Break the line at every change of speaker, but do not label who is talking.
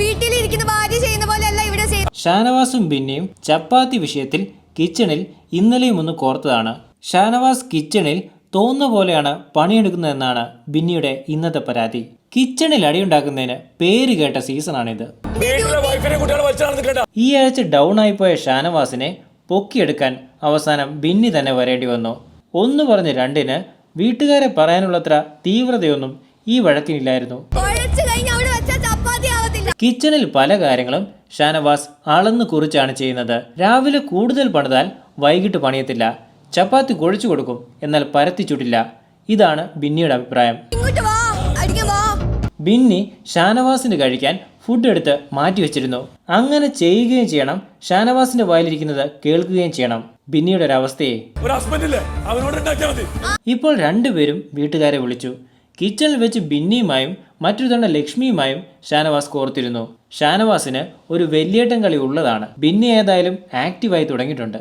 വീട്ടിലിരിക്കുന്ന ഭാര്യ ചെയ്യുന്ന പോലെയല്ല ഇവിടെ
ഷാനവാസും ബിന്നിയും ചപ്പാത്തി വിഷയത്തിൽ കിച്ചണിൽ ഇന്നലെയും ഒന്ന് കോർത്തതാണ്. ഷാനവാസ് കിച്ചണിൽ തോന്നുന്ന പോലെയാണ് പണിയെടുക്കുന്നതെന്നാണ് ബിന്നിയുടെ ഇന്നത്തെ പരാതി. കിച്ചണിൽ അടിയുണ്ടാക്കുന്നതിന് പേര് കേട്ട സീസണാണിത്. ഈ ആഴ്ച ഡൗൺ ആയിപ്പോയ ഷാനവാസിനെ പൊക്കിയെടുക്കാൻ അവസാനം ബിന്നി തന്നെ വരേണ്ടി വന്നു. ഒന്ന് പറഞ്ഞ് രണ്ടിന് വീട്ടുകാരെ പറയാനുള്ളത്ര തീവ്രതയൊന്നും ഈ വഴക്കിനില്ലായിരുന്നു. കിച്ചണിൽ പല കാര്യങ്ങളും ഷാനവാസ് അളന്ന് കുറിച്ചാണ് ചെയ്യുന്നത്. രാവിലെ കൂടുതൽ പണിതാൽ വൈകിട്ട് പണിയത്തില്ല. ചപ്പാത്തി കുഴച്ചു കൊടുക്കും എന്നാൽ പരത്തി ചുട്ടില്ല ഇതാണ് ബിന്നിയുടെ അഭിപ്രായം.
ഇങ്ങോട്ട് വാ അടിക്കാൻ വാ.
ബിന്നി ഷാനവാസിന് കഴിക്കാൻ ഫുഡ് എടുത്ത് മാറ്റി വെച്ചിരുന്നു. അങ്ങനെ ചെയ്യുകയും ചെയ്യണം. ഷാനവാസിന്റെ വായിലിരിക്കുന്നത് കേൾക്കുകയും ചെയ്യണം. ബിന്നിയുടെ ഒരു അവസ്ഥയെ ഇപ്പോൾ രണ്ടുപേരും വീട്ടുകാരെ വിളിച്ചു. കിച്ചണിൽ വെച്ച് ബിന്നിയുമായും മറ്റൊരു തവണ ലക്ഷ്മിയുമായും ഷാനവാസ് കോർത്തിരുന്നു ഷാനവാസിന് ഒരു വലിയേട്ടൻ കളി ഉള്ളതാണ് ബിന്നി ഏതായാലും ആക്റ്റീവായി തുടങ്ങിയിട്ടുണ്ട്